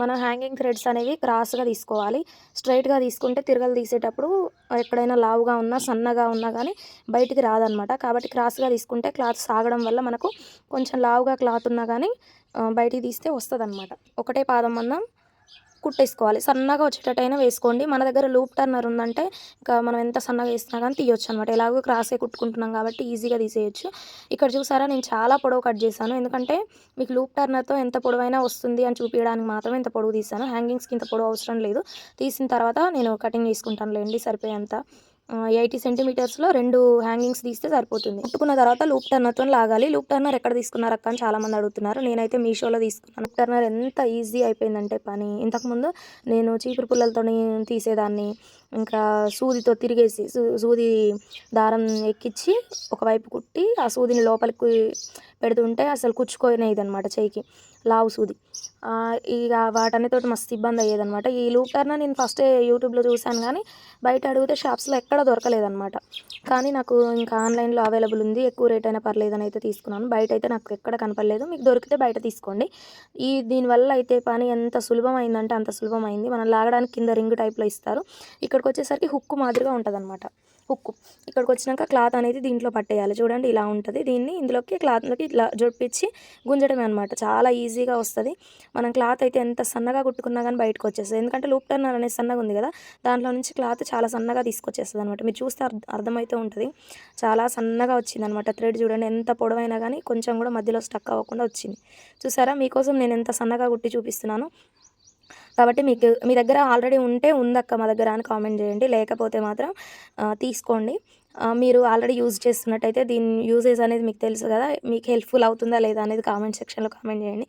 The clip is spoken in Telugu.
మనం హ్యాంగింగ్ థ్రెడ్స్ అనేవి క్రాస్గా తీసుకోవాలి. స్ట్రైట్గా తీసుకుంటే తిరగలు తీసేటప్పుడు ఎక్కడైనా లావుగా ఉన్నా సన్నగా ఉన్నా కానీ బయటికి రాదనమాట. కాబట్టి క్రాస్గా తీసుకుంటే క్లాత్ సాగడం వల్ల మనకు కొంచెం లావుగా క్లాత్ ఉన్నా కానీ బయటికి తీస్తే వస్తుంది ఒకటే పాదం మందం కుట్టేసుకోవాలి. సన్నగా వచ్చేటట్టయినా వేసుకోండి. మన దగ్గర లూప్ టర్నర్ ఉందంటే ఇంకా మనం ఎంత సన్నగా వేసినా కానీ తీయొచ్చు అనమాట ఎలాగో క్రాసే కుట్టుకుంటున్నాం కాబట్టి ఈజీగా తీసేయచ్చు. ఇక్కడ చూసారా నేను చాలా పొడవు కట్ చేశాను. ఎందుకంటే మీకు లూప్ టర్నర్తో ఎంత పొడవైనా వస్తుంది అని చూపించడానికి మాత్రమే ఇంత పొడవు తీసాను హ్యాంగింగ్స్కి ఇంత పొడవు అవసరం లేదు. తీసిన తర్వాత నేను కటింగ్ తీసుకుంటాను లేండి సరిపోయేంత. ఎయిటీ సెంటీమీటర్స్లో రెండు హ్యాంగింగ్స్ తీస్తే సరిపోతుంది. కుట్టుకున్న తర్వాత లూప్ టర్నర్తో లాగాలి. లూప్ టర్నర్ ఎక్కడ తీసుకున్నారు అక్క అని చాలామంది అడుగుతున్నారు. నేనైతే మీషోలో తీసుకున్నాను. లూప్ టర్నర్ ఎంత ఈజీ అయిపోయిందంటే పని. ఇంతకుముందు నేను చీపురు పుల్లలతో తీసేదాన్ని. ఇంకా సూదితో తిరిగేసి సూ- సూది దారం ఎక్కించి ఒకవైపు కుట్టి ఆ సూదిని లోపలికి పెడుతుంటే అసలు కుచ్చుకోనేది అనమాట చేయికి లావు సూది. ఇక వాటన్నితోటి మస్తు ఇబ్బంది అయ్యేదనమాట ఈ లూప్ టర్నర్ నేను ఫస్ట్ యూట్యూబ్లో చూశాను కానీ బయట అడిగితే షాప్స్లో ఎక్కడ దొరకలేదనమాట కానీ నాకు ఇంకా ఆన్లైన్లో అవైలబుల్ ఉంది ఎక్కువ రేట్ అయినా పర్లేదని అయితే తీసుకున్నాను. బయట అయితే నాకు ఎక్కడ కనపడలేదు. మీకు దొరికితే బయట తీసుకోండి. ఈ దీనివల్ల అయితే పని ఎంత సులభమైందంటే అంత సులభమైంది. మనం లాగడానికి కింద రింగ్ టైప్లో ఇస్తారు. ఇక్కడికి వచ్చేసరికి హుక్కు మాదిరిగా ఉంటుంది హుక్కు ఇక్కడికి వచ్చినాక క్లాత్ అనేది దీంట్లో పట్టేయాలి. చూడండి ఇలా ఉంటుంది. దీన్ని ఇందులోకి క్లాత్లోకి ఇట్లా జొప్పించి గుంజడమే అనమాట చాలా ఈజీగా వస్తుంది. మనం క్లాత్ అయితే ఎంత సన్నగా కుట్టుకున్నా కానీ బయటకు వచ్చేస్తుంది. ఎందుకంటే లూప్ టర్నర్ అనేది సన్నగా ఉంది కదా. దాంట్లో నుంచి క్లాత్ చాలా సన్నగా తీసుకొచ్చేస్తుంది అనమాట మీరు చూస్తే అర్థ అర్థమైతే ఉంటుంది. చాలా సన్నగా వచ్చింది అనమాట థ్రెడ్ చూడండి. ఎంత పొడవైనా కానీ కొంచెం కూడా మధ్యలో స్టక్ అవ్వకుండా వచ్చింది. చూసారా? మీకోసం నేను ఎంత సన్నగా కుట్టి చూపిస్తున్నాను. కాబట్టి మీకు మీ దగ్గర ఆల్రెడీ ఉంటే ఉందక్క మా దగ్గర అని కామెంట్ చేయండి. లేకపోతే మాత్రం తీసుకోండి. మీరు ఆల్రెడీ యూజ్ చేస్తున్నట్టయితే దీని యూజెస్ అనేది మీకు తెలుసు కదా మీకు హెల్ప్ఫుల్ అవుతుందా లేదా అనేది కామెంట్ సెక్షన్లో కామెంట్ చేయండి.